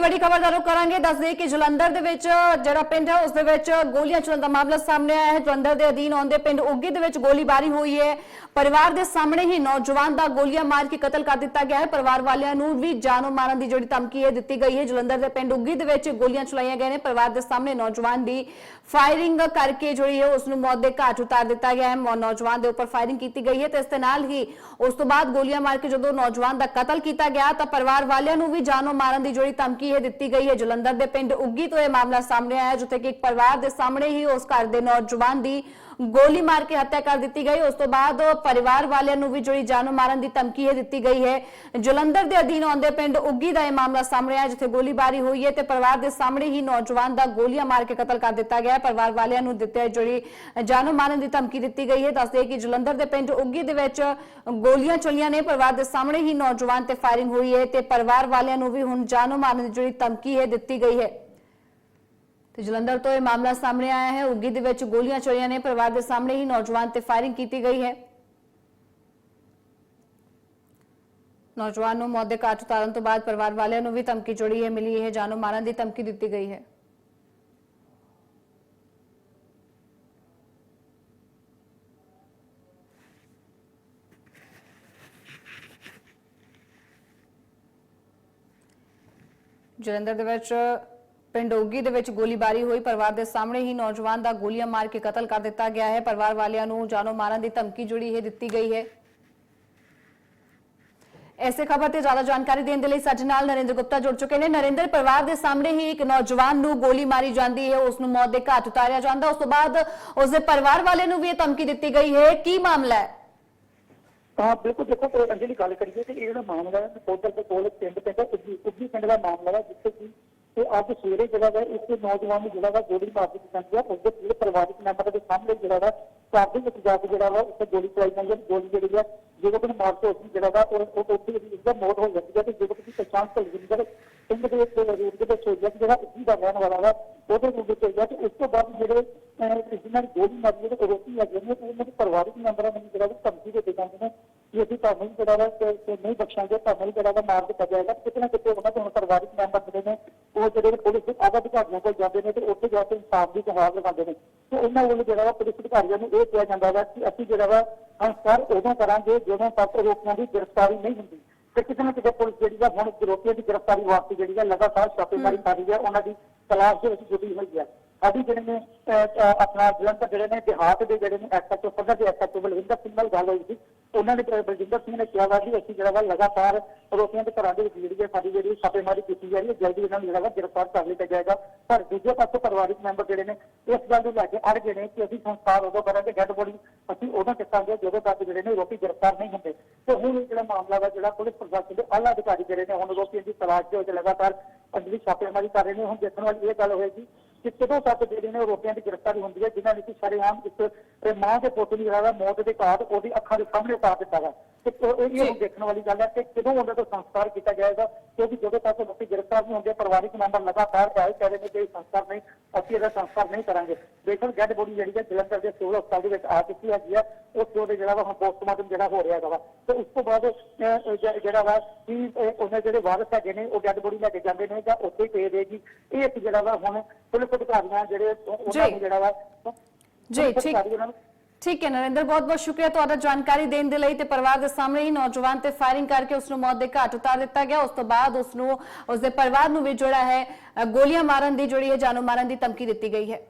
ਅਗਲੀ ਵੱਡੀ ਖਬਰ ਤੁਹਾਨੂੰ ਕਰਾਂਗੇ। ਦੱਸ ਦਈਏ ਕਿ ਜਲੰਧਰ ਦੇ ਵਿੱਚ ਜਿਹੜਾ ਪਿੰਡ ਹੈ, ਉਸ ਦੇ ਵਿੱਚ ਗੋਲੀਆਂ ਚੱਲਣ ਦਾ ਮਾਮਲਾ ਸਾਹਮਣੇ ਆਇਆ ਹੈ। ਜਲੰਧਰ ਦੇ ਅਧੀਨ ਆਉਂਦੇ ਪਿੰਡ ਉੱਗੀ ਦੇ ਵਿੱਚ ਗੋਲੀਬਾਰੀ ਹੋਈ ਹੈ। ਪਰਿਵਾਰ ਦੇ ਸਾਹਮਣੇ ਹੀ ਨੌਜਵਾਨ ਦਾ ਗੋਲੀਆਂ ਮਾਰ ਕੇ ਕਤਲ ਕਰ ਦਿੱਤਾ ਗਿਆ ਹੈ। ਪਰਿਵਾਰ ਵਾਲਿਆਂ ਨੂੰ ਵੀ ਜਾਨੋਂ ਮਾਰਨ ਦੀ ਜਿਹੜੀ ਧਮਕੀ ਹੈ ਦਿੱਤੀ ਗਈ ਹੈ। ਜਲੰਧਰ ਦੇ ਪਿੰਡ ਉੱਗੀ ਦੇ ਵਿੱਚ ਗੋਲੀਆਂ ਚਲਾਈਆਂ ਗਈਆਂ ਨੇ। ਪਰਿਵਾਰ ਦੇ ਸਾਹਮਣੇ ਨੌਜਵਾਨ ਦੀ ਫਾਇਰਿੰਗ ਕਰਕੇ ਜਿਹੜੀ ਹੈ, ਉਸ ਨੂੰ ਮੌਤ ਦੇ ਘਾਟ ਉਤਾਰ ਦਿੱਤਾ ਗਿਆ ਹੈ। ਨੌਜਵਾਨ ਦੇ ਉੱਪਰ ਫਾਇਰਿੰਗ ਕੀਤੀ ਗਈ ਹੈ ਤੇ ਇਸ ਦੇ ਨਾਲ ਹੀ ਉਸ ਤੋਂ ਬਾਅਦ ਗੋਲੀਆਂ ਮਾਰ ਕੇ ਜਦੋਂ ਨੌਜਵਾਨ ਦਾ ਕਤਲ ਕੀਤਾ ਗਿਆ ਤਾਂ ਪਰਿਵਾਰ ਵਾਲਿਆਂ ਨੂੰ ਵੀ ਜਾਨੋਂ ਮਾਰਨ ਦੀ ਜਿਹੜੀ ਧਮਕੀ ਹੈ ਦਿੱਤੀ ਗਈ ਹੈ। ਜਲੰਧਰ ਦੇ ਪਿੰਡ ਉੱਗੀ ਤੋਂ ਇਹ ਮਾਮਲਾ ਸਾਹਮਣੇ ਆਇਆ, ਜਿੱਥੇ ਕਿ ਇੱਕ ਪਰਿਵਾਰ ਦੇ ਸਾਹਮਣੇ ਹੀ ਉਸ ਘਰ ਦੇ ਨੌਜਵਾਨ ਦੀ ਗੋਲੀ ਮਾਰ ਕੇ ਹੱਤਿਆ ਕਰ ਦਿੱਤੀ ਗਈ। ਉਸ ਤੋਂ ਬਾਅਦ ਪਰਿਵਾਰ ਵਾਲਿਆਂ ਨੂੰ ਵੀ ਜਿਹੜੀ ਜਾਨੋਂ ਮਾਰਨ ਦੀ ਧਮਕੀ ਹੈ ਦਿੱਤੀ ਗਈ ਹੈ। ਜਲੰਧਰ ਦੇ ਅਧੀਨ ਆਉਂਦੇ ਪਿੰਡ ਉੱਗੀ ਦਾ ਇਹ ਮਾਮਲਾ ਸਾਹਮਣੇ ਆਇਆ, ਜਿੱਥੇ ਗੋਲੀਬਾਰੀ ਹੋਈ ਹੈ ਤੇ ਪਰਿਵਾਰ ਦੇ ਸਾਹਮਣੇ ਹੀ ਨੌਜਵਾਨ ਦਾ ਗੋਲੀਆਂ ਮਾਰ ਕੇ ਕਤਲ ਕਰ ਦਿੱਤਾ ਗਿਆ ਹੈ। ਪਰਿਵਾਰ ਵਾਲਿਆਂ ਨੂੰ ਦਿੱਤੇ ਜਿਹੜੀ ਜਾਨੋਂ ਮਾਰਨ ਦੀ ਧਮਕੀ ਦਿੱਤੀ ਗਈ ਹੈ। ਦੱਸਦੇ ਕਿ ਜਲੰਧਰ ਦੇ ਪਿੰਡ ਉੱਗੀ ਦੇ ਵਿੱਚ ਗੋਲੀਆਂ ਚੱਲੀਆਂ ਨੇ। ਪਰਿਵਾਰ ਦੇ ਸਾਹਮਣੇ ਹੀ ਨੌਜਵਾਨ ਤੇ ਫਾਇਰਿੰਗ ਹੋਈ ਹੈ ਤੇ ਪਰਿਵਾਰ ਵਾਲਿਆਂ ਨੂੰ ਵੀ ਹੁਣ ਜਾਨੋਂ ਮਾਰਨ ਦੀ ਜਿਹੜੀ ਧਮਕੀ ਹੈ ਦਿੱਤੀ ਗਈ ਹੈ। ਤੇ ਜਲੰਧਰ ਤੋਂ ਇਹ ਮਾਮਲਾ ਸਾਹਮਣੇ ਆਇਆ ਹੈ। ਉੱਗੀ ਦੇ ਵਿੱਚ ਗੋਲੀਆਂ ਚੱਲੀਆਂ ਨੇ, ਪਰਿਵਾਰ ਦੇ ਸਾਹਮਣੇ ਹੀ ਨੌਜਵਾਨ ਤੇ ਫਾਇਰਿੰਗ ਕੀਤੀ ਗਈ ਹੈ। ਨੌਜਵਾਨ ਨੂੰ ਮੌਤ ਦੇ ਘਾਟ ਉਤਾਰਨ ਤੋਂ ਬਾਅਦ ਪਰਿਵਾਰ ਵਾਲਿਆਂ ਨੂੰ ਵੀ ਧਮਕੀ ਜੋੜੀ ਹੈ ਮਿਲੀ ਹੈ ਜਾਨੋਂ ਮਾਰਨ ਦੀ ਧਮਕੀ ਦਿੱਤੀ ਗਈ ਹੈ। ਜਲੰਧਰ ਦੇ ਵਿੱਚ ਪਿੰਡ ਓਗੀ ਦੇ ਵਿੱਚ ਗੋਲੀਬਾਰੀ ਹੋਈ। ਪਰਿਵਾਰ ਦੇ ਸਾਹਮਣੇ ਹੀ ਨੌਜਵਾਨ ਦਾ ਗੋਲੀਆਂ ਮਾਰ ਕੇ ਕਤਲ ਕਰ ਦਿੱਤਾ ਗਿਆ ਹੈ। ਪਰਿਵਾਰ ਵਾਲਿਆਂ ਨੂੰ ਜਾਨੋਂ ਮਾਰਨ ਦੀ ਧਮਕੀ ਜੁੜੀ ਹੈ ਦਿੱਤੀ ਗਈ ਹੈ। ਐਸੇ ਖਬਰ ਤੇ ਜ਼ਿਆਦਾ ਜਾਣਕਾਰੀ ਦੇਣ ਦੇ ਲਈ ਸਾਡੇ ਨਾਲ ਨਰਿੰਦਰ ਗੁਪਤਾ ਜੁੜ ਚੁੱਕੇ ਨੇ। ਨਰਿੰਦਰ, ਪਰਿਵਾਰ ਦੇ ਸਾਹਮਣੇ ਹੀ ਇੱਕ ਨੌਜਵਾਨ ਨੂੰ ਗੋਲੀ ਮਾਰੀ ਜਾਂਦੀ ਹੈ। ਉਸ ਨੂੰ ਮੌਤ ਦੇ ਘਾਟ ਉਤਾਰਿਆ ਜਾਂਦਾ। ਉਸ ਤੋਂ ਬਾਅਦ ਉਸ ਦੇ ਪਰਿਵਾਰ ਵਾਲੇ ਨੂੰ ਵੀ ਇਹ ਧਮਕੀ ਦਿੱਤੀ ਗਈ ਹੈ। ਕੀ ਮਾਮਲਾ ਹੈ? ਹਾਂ, ਬਿਲਕੁਲ ਦੇਖੋ ਅੰਜਲੀ ਗੱਲ ਕਰੀਏ ਤੇ ਇਹ ਜਿਹੜਾ ਮਾਮਲਾ ਹੈ ਕੋਦਰ ਦੇ ਕੋਲ ਇੱਕ ਪਿੰਡ ਉੱਗੀ ਪਿੰਡ ਦਾ ਮਾਮਲਾ ਹੈ, ਜਿੱਥੇ ਕਿ ਤੇ ਅੱਜ ਸਵੇਰੇ ਜਿਹੜਾ ਹੈ ਇੱਕ ਨੌਜਵਾਨ ਨੂੰ ਜਿਹੜਾ ਵਾ ਗੋਲੀ ਮਾਰ ਦਿੱਤੀ ਜਾਂਦੀ ਹੈ ਉਸਦੇ ਪੂਰੇ ਪਰਿਵਾਰਕ ਮੈਂਬਰ ਦੇ ਸਾਹਮਣੇ ਜਿਹੜਾ ਵਾ ਘਰ ਵਿੱਚ ਜਾ ਕੇ ਜਿਹੜਾ ਵਾ ਉੱਥੇ ਗੋਲੀ ਚਲਾਈ ਜਾਂਦੀ ਹੈ ਗੋਲੀ ਜਿਹੜੀ ਹੈ ਜਦੋਂ ਕਿ ਮਾਰ ਕੇ ਉਸ ਜਿਹੜਾ ਵਾ ਉਹ ਉੱਥੇ ਹੀ ਇਸਦਾ ਮੌਤ ਹੋ ਜਾਂਦੀ ਹੈ ਤੇ ਜਦੋਂ ਕਿ ਪਛਾਣ ਤੋਂ ਜਿੰਦਰ ਪਿੰਡ ਦੇ ਵਿੱਚ ਰੂਪ ਦੇ ਵਿੱਚ ਹੋ ਗਿਆ ਜਿਹੜਾ ਉੱਗੀ ਦਾ ਰਹਿਣ ਵਾਲਾ ਵਾ ਉਹਦੇ ਰੂਪ ਵਿੱਚ ਹੋਈ ਹੈ ਤੇ ਉਸ ਤੋਂ ਬਾਅਦ ਜਿਹੜੇ ਅਹ, ਨਾਲ ਗੋਲੀ ਮਾਰੀ ਹੈ ਤੇ ਰੋਟੀ ਲੱਗ ਜਾਂਦੀ ਹੈ ਤੇ ਉਹਨਾਂ ਦੇ ਪਰਿਵਾਰਕ ਮੈਂਬਰਾਂ ਨੂੰ ਜਿਹੜਾ ਵਾ ਧਮਕੀ ਦੇ ਦਿੱਤੇ ਜਾਂਦੇ ਨੇ ਕਿ ਅਸੀਂ ਤੁਹਾਨੂੰ ਹੀ ਜਿਹੜਾ ਵਾ ਨਹੀਂ ਬਖਸ਼ਾਂਗੇ ਤੁਹਾਨੂੰ ਹੀ ਜਿਹੜਾ ਵਾ ਮਾਰ ਦਿੱਤਾ ਜਾਏਗਾ ਕਿਤੇ ਨਾ ਕਿਤੇ ਉਹਨਾਂ ਦੇ ਹੁਣ ਪਰਿਵਾਰਕ ਮੈਂਬਰ ਜਿਹੜੇ ਨੇ ਉਹ ਜਿਹੜੇ ਪੁਲਿਸ ਦੇ ਆਗਾ ਅਧਿਕਾਰੀਆਂ ਕੋਲ ਜਾਂਦੇ ਨੇ ਤੇ ਉੱਥੇ ਜਾ ਕੇ ਇਨਸਾਫ ਦੀ ਗੁਹਾਰ ਲਗਾਉਂਦੇ ਨੇ। ਤੇ ਉਹਨਾਂ ਵੱਲੋਂ ਜਿਹੜਾ ਵਾ ਪੁਲਿਸ ਅਧਿਕਾਰੀਆਂ ਨੂੰ ਇਹ ਕਿਹਾ ਜਾਂਦਾ ਵਾ ਕਿ ਅਸੀਂ ਜਿਹੜਾ ਵਾ ਸੰਸਕਾਰ ਉਦੋਂ ਕਰਾਂਗੇ ਜਦੋਂ ਤੱਕ ਰੋਕੀਆਂ ਦੀ ਗ੍ਰਿਫਤਾਰੀ ਨਹੀਂ ਹੁੰਦੀ। ਤੇ ਕਿਤੇ ਨਾ ਕਿਤੇ ਪੁਲਿਸ ਜਿਹੜੀ ਆ ਹੁਣ ਰੋਕੀਆਂ ਦੀ ਗ੍ਰਿਫਤਾਰੀ ਵਾਸਤੇ ਜਿਹੜੀ ਆ ਲਗਾਤਾਰ ਛਾਪੇਮਾਰੀ ਕਰ ਰਹੀ ਹੈ ਉਹਨਾਂ ਦੀ ਤਲਾਸ਼ ਦੇ ਵਿੱਚ ਜੁਟੀ ਹੋਈ ਹੈ ਸਾਡੀ ਜਿਹੜੇ ਨੇ ਅਹ, ਆਪਣਾ ਜਲੰਧਰ ਜਿਹੜੇ ਨੇ ਦਿਹਾਤ ਦੇ ਜਿਹੜੇ ਨੇ ਐਸਐਚਓ ਪੱਧਰ ਦੇ ਐਸਐਚਓ ਬਲਵਿੰਦਰ ਸਿੰਘ ਨਾਲ ਗੱਲ ਹੋਈ ਸੀ। ਉਹਨਾਂ ਨੇ ਬਲਵਿੰਦਰ ਸਿੰਘ ਨੇ ਕਿਹਾ ਵਾ ਕਿ ਅਸੀਂ ਜਿਹੜਾ ਵਾ ਲਗਾਤਾਰ ਰੋਕੀਆਂ ਦੇ ਘਰਾਂ ਦੇ ਵਿੱਚ ਜਿਹੜੀ ਹੈ ਸਾਡੀ ਜਿਹੜੀ ਛਾਪੇਮਾਰੀ ਕੀਤੀ ਜਾ ਰਹੀ ਹੈ ਜਲਦੀ ਇਹਨਾਂ ਨੂੰ ਜਿਹੜਾ ਵਾ ਗ੍ਰਿਫਤਾਰ ਕਰ ਲਿਆ ਜਾਏਗਾ। ਪਰ ਦੂਜੇ ਪਾਸੇ ਪਰਿਵਾਰਿਕ ਮੈਂਬਰ ਜਿਹੜੇ ਨੇ ਇਸ ਗੱਲ ਨੂੰ ਲੈ ਕੇ ਅੜ ਗਏ ਨੇ ਕਿ ਅਸੀਂ ਸੰਸਕਾਰ ਉਦੋਂ ਕਰਾਂਗੇ ਡੈਡ ਬੋਡੀ ਅਸੀਂ ਉਦੋਂ ਕਿਸਾਂਗੇ ਜਦੋਂ ਤੱਕ ਜਿਹੜੇ ਨੇ ਰੋਟੀ ਗ੍ਰਿਫਤਾਰ ਨਹੀਂ ਹੁੰਦੇ। ਤੇ ਹੁਣ ਜਿਹੜਾ ਮਾਮਲਾ ਵਾ ਜਿਹੜਾ ਪੁਲਿਸ ਪ੍ਰਸ਼ਾਸਨ ਦੇ ਆਲਾ ਅਧਿਕਾਰੀ ਜਿਹੜੇ ਨੇ ਹੁਣ ਰੋਕੀਆਂ ਦੀ ਤਲਾਸ਼ ਦੇ ਵਿੱਚ ਲਗਾਤਾਰ ਅਗਲੀ ਛਾਪੇਮਾਰੀ ਕਰ ਰਹੇ ਨੇ। ਹੁਣ ਦੇਖਣ ਵਾਲੀ ਇਹ ਗੱਲ ਹੋਏਗੀ ਕਿ ਕਦੋਂ ਤੱਕ ਜਿਹੜੇ ਨੇ ਉਹ ਰੋਕਿਆਂ ਦੀ ਗ੍ਰਿਫਤਾਰੀ ਹੁੰਦੀ ਹੈ, ਜਿਨ੍ਹਾਂ ਨੇ ਕਿ ਸ਼ਰੇਆਮ ਇੱਕ ਇਹ ਮਾਂ ਦੇ ਪੁੱਤ ਨੂੰ ਜਿਹੜਾ ਮੌਤ ਦੇ ਘਾਟ ਉਹਦੀ ਅੱਖਾਂ ਦੇ ਸਾਹਮਣੇ ਉਤਾਰ ਦਿੱਤਾ ਵਾ। ਤੇ ਇਹ ਇਹ ਦੇਖਣ ਵਾਲੀ ਗੱਲ ਹੈ ਕਿ ਕਦੋਂ ਉਹਨਾਂ ਦਾ ਸੰਸਕਾਰ ਕੀਤਾ ਜਾਏਗਾ ਕਿਉਂਕਿ ਜਦੋਂ ਤੱਕ ਲੋਕੀ ਗ੍ਰਿਫਤਾਰ ਨਹੀਂ ਹੁੰਦੇ ਪਰਿਵਾਰਿਕ ਮੈਂਬਰ ਲਗਾਤਾਰ ਚਾਹੇ ਕਹਿ ਰਹੇ ਨੇ ਕਿ ਸੰਸਕਾਰ ਨਹੀਂ ਅਸੀਂ ਇਹਦਾ ਸੰਸਕਾਰ ਨਹੀਂ ਕਰਾਂਗੇ। ਬੇਸ਼ੱਕ ਡੈਡ ਬੋਡੀ ਜਿਹੜੀ ਹੈ ਜਲੰਧਰ ਦੇ ਸਿਵਲ ਹਸਪਤਾਲ ਦੇ ਵਿੱਚ ਆ ਚੁੱਕੀ ਹੈਗੀ ਆ ਉਸ ਤੋਂ ਦੇ ਜਿਹੜਾ ਵਾ ਹੁਣ ਪੋਸਟਮਾਰਟਮ ਜਿਹੜਾ ਹੋ ਰਿਹਾ ਹੈਗਾ ਤੇ ਉਸ ਤੋਂ ਬਾਅਦ ਜਿਹੜਾ ਵਾ ਕਿ ਉਹਨਾਂ ਜਿਹੜੇ ਵਾਰਸ ਹੈਗੇ ਨੇ ਉਹ ਡੈਡ ਬੋਡੀ ਲੈ ਕੇ ਜਾਂਦੇ ਨੇ ਜਾਂ ਉੱਥੇ ਹੀ ਪੇ ਦੇਗੀ ਇਹ ਇੱਕ ਜਿਹੜਾ ਵਾ ਹੁਣ ਪੁਲਿਸ ਅਧਿਕਾਰੀਆਂ ਜਿਹੜੇ ਉਹ- ਉਹਨਾਂ। ਨੂੰ ਜਿਹੜਾ ਵਾ ਜੀ, ਠੀਕ। ਠੀਕ ਹੈ ਨਰਿੰਦਰ ਬਹੁਤ ਬਹੁਤ ਸ਼ੁਕਰੀਆ ਤੁਹਾਡਾ ਜਾਣਕਾਰੀ ਦੇਣ ਦੇ ਲਈ ਤੇ ਪਰਿਵਾਰ ਦੇ ਸਾਹਮਣੇ ਹੀ ਨੌਜਵਾਨ ਤੇ ਫਾਇਰਿੰਗ ਕਰਕੇ ਉਸ ਨੂੰ ਮੌਤ ਦੇ ਘਾਟ ਉਤਾਰ ਦਿੱਤਾ ਗਿਆ। ਉਸ ਤੋਂ ਬਾਅਦ ਉਸ ਨੂੰ ਉਸ ਦੇ ਪਰਿਵਾਰ ਨੂੰ ਵੀ ਜਿਹੜਾ ਹੈ ਗੋਲੀਆਂ ਮਾਰਨ ਦੀ ਜਿਹੜੀ ਹੈ ਜਾਨੋਂ ਮਾਰਨ ਦੀ ਧਮਕੀ ਦਿੱਤੀ ਗਈ ਹੈ।